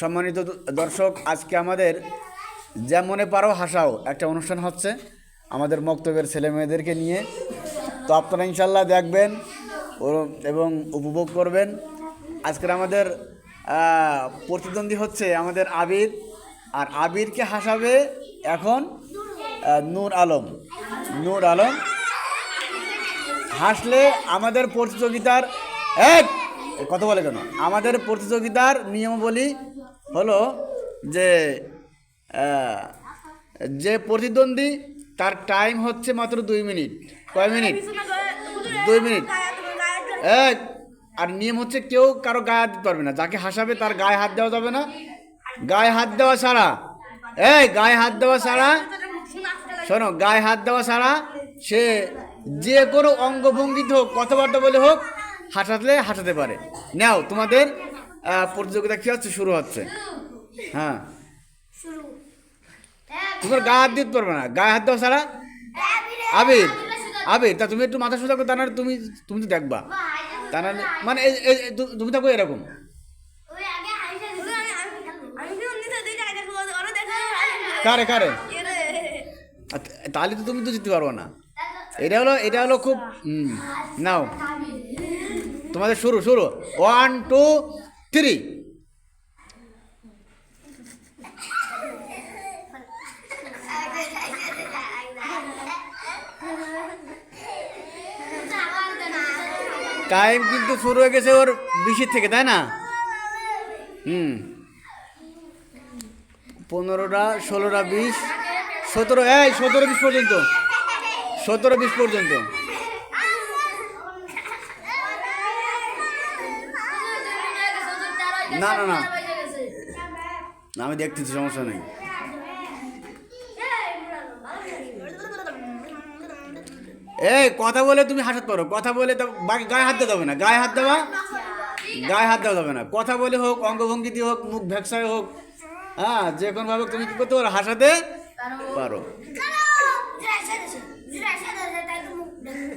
সম্মানিত দর্শক, আজকে আমাদের যেমনে পারো হাসাও একটা অনুষ্ঠান হচ্ছে আমাদের মক্তবের ছেলে মেয়েদেরকে নিয়ে। তো আপনারা ইনশাল্লাহ দেখবেন এবং উপভোগ করবেন। আজকের আমাদের প্রতিদ্বন্দ্বী হচ্ছে আমাদের আবির। আর আবিরকে হাসাবে এখন নূর আলম। নূর আলম, হাসলে আমাদের প্রতিযোগিতার এক কথা বলে কেন? আমাদের প্রতিযোগিতার নিয়মাবলী হলো যে যে প্রতিদ্বন্দ্বী তার টাইম হচ্ছে মাত্র দুই মিনিট। কয় মিনিট? দুই মিনিট। এক আর নিয়ম হচ্ছে কেউ কারও গায়ে হাত দিতে পারবে না। যাকে হাসাবে তার গায়ে হাত দেওয়া যাবে না। গায়ে হাত দেওয়া ছাড়া। এই, গায়ে হাত দেওয়া ছাড়া, শোনো, গায়ে হাত দেওয়া ছাড়া সে যে কোনো অঙ্গভঙ্গিতে হোক, কথাবার্তা বলে হোক হাসাতলে হাঁটাতে পারে। নাও তোমাদের প্রতিযোগিতা কী হচ্ছে? শুরু হচ্ছে। হ্যাঁ। তোমার গায়ে হাত দিতে পারবে না। গায়ে হাত দেওয়া ছাড়া আবির আবির তা তুমি একটু মাথা সোজা করো তা নাহলে তুমি তুমি তো দেখবা। তা নাহলে মানে তুমি থাকো এরকম। কারে কারে? আর তাহলে তো তুমি তো জিততে পারব না। এটা হলো এটা হলো খুব নাও। তোমাদের শুরু শুরু। ওয়ান টু থ্রি টাইম কিন্তু শুরু হয়ে গেছে ওর বিশের থেকে, তাই না? হুম। পনেরোটা, ষোলোটা, বিশ, সতেরো, এই সতেরো, বিশ পর্যন্ত। সতেরো, বিশ পর্যন্ত। না, না, না। আমি দেখতেছি সমস্যা নেই। এই কথা বলে তুমি হাসাতে পারো। কথা বলে তো বাকি গায়ে হাত দেওয়া যাবে না। গায়ে হাত দেওয়া গায়ে হাত দেওয়া যাবে না। কথা বলে হোক অঙ্গভঙ্গি দিয়ে হোক মুখ ভেকসায় হোক হ্যাঁ যে কোনোভাবে তুমি কী করতে পারো? হাসাতে পারো।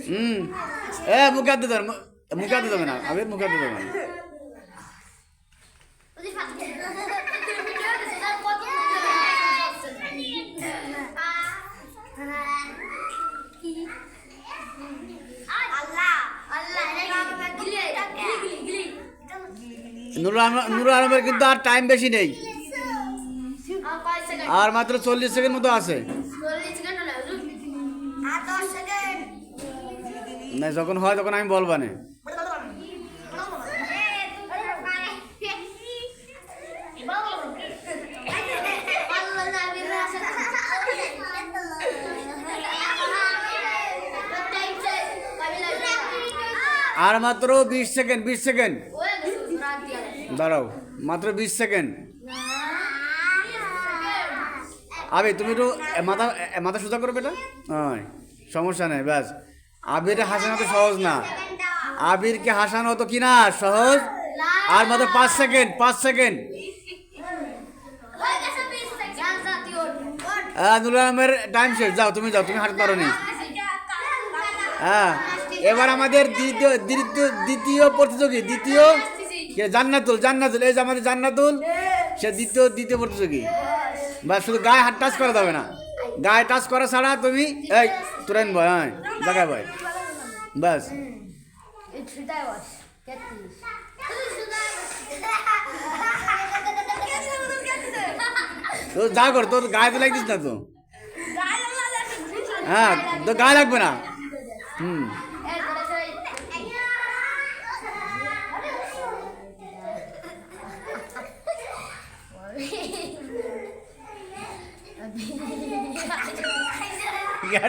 হুম। এ মুখে হাত দিতে মুখে হাত দিতে হবে না। আবির মুখে হাত দিতে হবে না। নুরুল আলম নুরুল আলমের কিন্তু আর টাইম বেশি নেই। আর মাত্র চল্লিশ সেকেন্ড মতো আছে। না, যখন হয় তখন আমি বলবা না। আর মাত্র বিশ সেকেন্ড বিশ সেকেন্ড দাঁড়াও, মাত্র বিশ সেকেন্ড। আবে, তুমি একটু মাথা মাথা সোজা করবে এটা হয় সমস্যা নেই, ব্যাস। আবিরে হাসানো তো সহজ না। আবিরকে হাসানো তো কি না, সহজ? আর মাত্র পাঁচ সেকেন্ড পাঁচ সেকেন্ড। হ্যাঁ নুরুল আলমের টাইম শেষ। যাও, তুমি যাও, তুমি হাঁটতে পারো নি হ্যাঁ এবার আমাদের দ্বিতীয় দ্বিতীয় দ্বিতীয় প্রতিযোগী, দ্বিতীয় কে? জান্নাতুল জান্নাতুল। এই যে আমাদের জান্নাতুল, সে দ্বিতীয় দ্বিতীয় প্রতিযোগী বা শুধু গায়ে হাত টাচ করা যাবে না। গায়ে টাচ করা ছাড়া তুমি, এই তুরেন ভয় হ্যাঁ জায়গায় ভয় ব্যাস তো যা কর, তোর গায়ে তো লাগছিস না তো। হ্যাঁ তো গায়ে লাগবে না। হুম।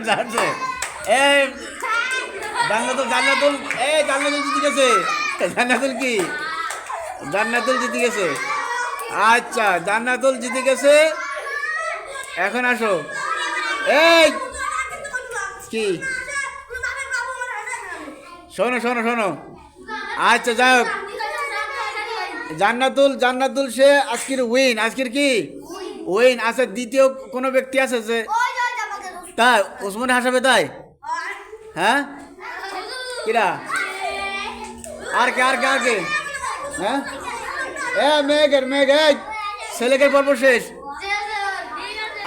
যাচ্ছে। এই জান্নাতুল জান্নাতুল এই জান্নাতুল জিতে গেছে। জান্নাতুল কি? জান্নাতুল জিতে গেছে। আচ্ছা জান্নাতুল জিতে গেছে। এখন আসো। এই কি? শোনো শোনো শোনো। আচ্ছা যাই হোক। জান্নাতুল জান্নাতুল সে আজকের উইন আজকের কি? উইন আচ্ছা দ্বিতীয় কোনো ব্যক্তি আছে যে তাই ওসমান হাসাবে তাই? হ্যাঁ? কিরা? আর কে আর কে আর কে? হ্যাঁ? এ, মেঘের, মেঘ, এই ছেলেকের পর্ব শেষ।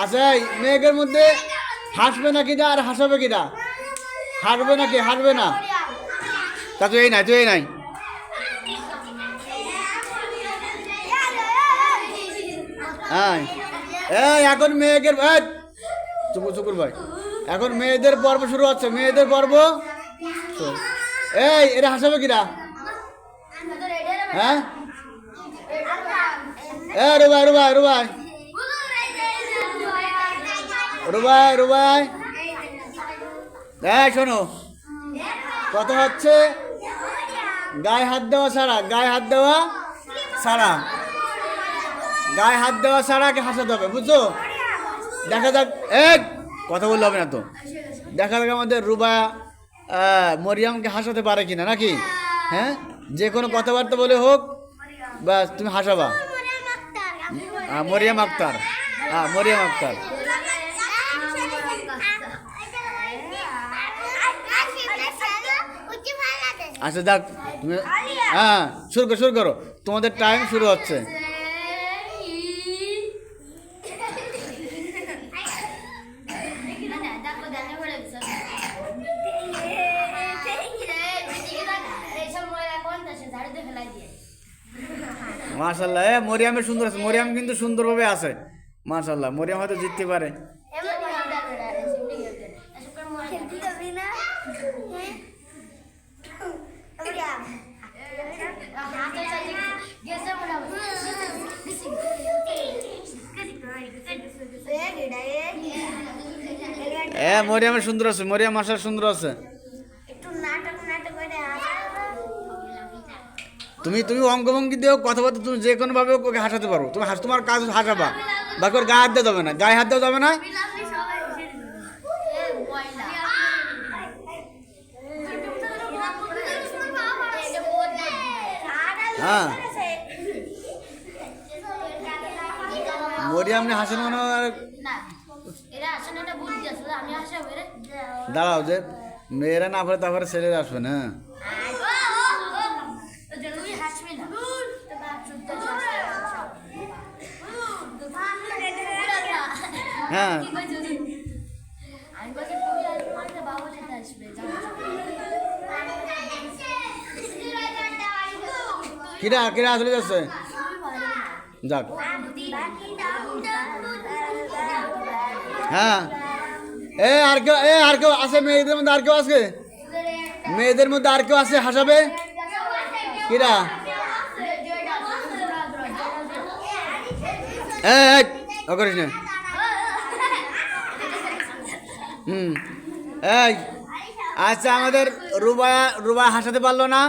আচ্ছা মেঘের মধ্যে হাসবে না কিনা আর হাসাবে কিনা হাসবে নাকি, হাসবে না? তা তুই এই নাই, তুই এই নাই। হ্যাঁ এই, এখন মেয়েকের ভাই চুপ চুকুর ভাই। এখন মেয়েদের পর্ব শুরু হচ্ছে, মেয়েদের পর্ব। এই, এটা হাসাবে কিনা হ্যাঁ? এ, রুবাই রুবাই রুবাই। রুবাই রুবাই। এই, শোনো। কথা হচ্ছে, গায়ে হাত দেওয়া ছাড়া, গায়ে হাত দেওয়া ছাড়া। গায়ে হাত দেওয়া ছাড়া হাসাতে হবে, বুঝছ? দেখা যাক। এক কথা বললে হবে না তো। দেখা যাক আমাদের রুবা মরিয়ামকে হাসাতে পারে কিনা নাকি? হ্যাঁ? যে কোনো কথাবার্তা বলে হোক বাস তুমি হাসাবা। হ্যাঁ, মরিয়াম আক্তার। হ্যাঁ মরিয়াম আক্তার। আচ্ছা যাক তুমি হ্যাঁ শুরু করো শুরু করো। তোমাদের টাইম শুরু হচ্ছে। মাশাল্লাহ এ মরিয়ামের সুন্দর আছে, মরিয়াম কিন্তু সুন্দরভাবে আছে। মাশাল্লাহ মরিয়াম হয়তো জিততে পারে। এ মরিয়ামের সুন্দর আছে, মরিয়াম আসার সুন্দর আছে একটু নাটক নাটক করে তুমি তুমি অঙ্গভঙ্গি দিয়েও কথাবার্তা তুমি যে কোনো ভাবে ওকে হাসাতে পারো। তুমি হাস, তোমার কাজ হাসাবা। বাকি ওর গায়ে হাত দেওয়া যাবে না। গায়ে হাত দেওয়া যাবে না? হ্যাঁ। মরিয়াম নে হাসানো মানে আর দাঁড়াও যে, মেয়েরা না পারে তারপরে ছেলেরা আসবে না। হ্যাঁ। কিরা কিরা আসলে যাচ্ছে? যাক। হ্যাঁ। এ আর কেউ এ আর কেউ আছে মেয়েদের মধ্যে আর কেউ আছে? মেয়েদের মধ্যে আর কেউ আছে? হাসাবে? কিরা? এই, করিস না। হুম। এই আচ্ছা আমাদের রুবা রুবা হাসাতে পারল না।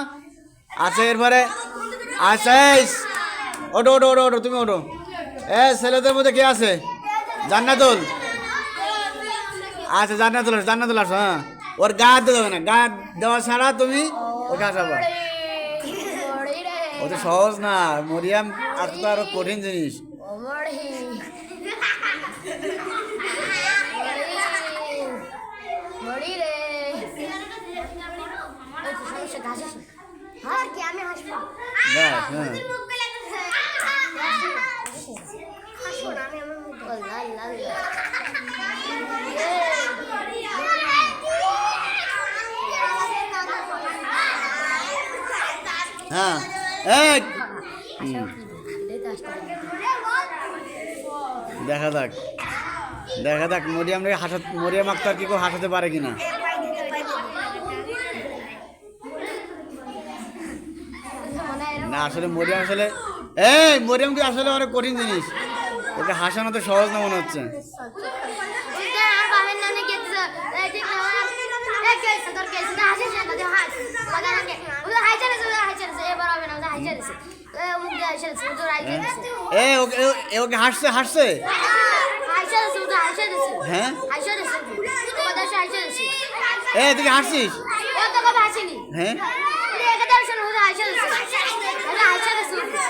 আচ্ছা এরপরে আচ্ছা এই ওটো ওটো ওটো ওটো তুমি ওটো এ ছেলেদের মধ্যে কে আছে? জান্নাতুল। আচ্ছা জান্নাতুল আসো জান্নাতুল আসো হ্যাঁ। ওর গা হাত যাবে না, গা দেওয়া ছাড়া তুমি ওকে হাসাবা। ও তো সহজ না, মরিয়াম আক্তার আরও কঠিন জিনিস আর কি আমি হাসবো ব্যাস হ্যাঁ লাল হ্যাঁ। এই দেখা যাক। দেখা যাক মরিয়াম রে হাসা মরিয়াম আক্তার কি কেউ হাসাতে পারে কিনা। না আসলে মরিয়াম আসলে এই মরিয়াম কি আসলে অনেক কঠিন জিনিস। ওকে হাসানো তো সহজ না মনে হচ্ছে। ওকে হাসছে হাসছে? হ্যাঁ? এ তুই হাসছিস? হ্যাঁ হাসিতে হাসছে সত্যি কথা হাসছে আরে ওইটা ওদের তো এটা হাসছে শুধু ওইটা এবার হাসছে আমি এবার হাসি আ হাসিস এই,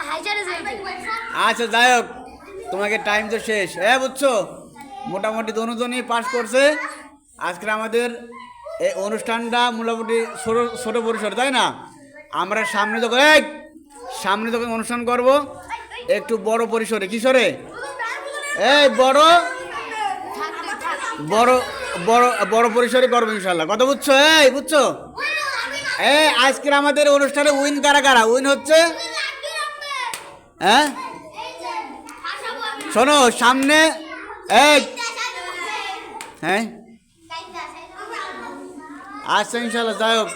বাইচারে যাইতে আচ্ছা যাই হোক। তোমাকে টাইম তো শেষ। হ্যাঁ বুঝছ? মোটামুটি দনুজনই পাস করছে। আজকে আমাদের এই অনুষ্ঠানটা মোটামুটি ছোটো ছোটো পরিসর তাই না? আমরা সামনে তো এই! সামনে যখন অনুষ্ঠান করব, একটু বড় পরিসরে কিসরে এই বড় বড় বড় বড় পরিসরে করব ইনশাল্লাহ কথা বুঝছ? এই বুঝছ? এই, আজকের আমাদের অনুষ্ঠানে উইন কারা কারা? উইন হচ্ছে? হ্যাঁ? শোনো, সামনে, এই। হ্যাঁ? আচ্ছা ইনশাল্লাহ যাই হোক।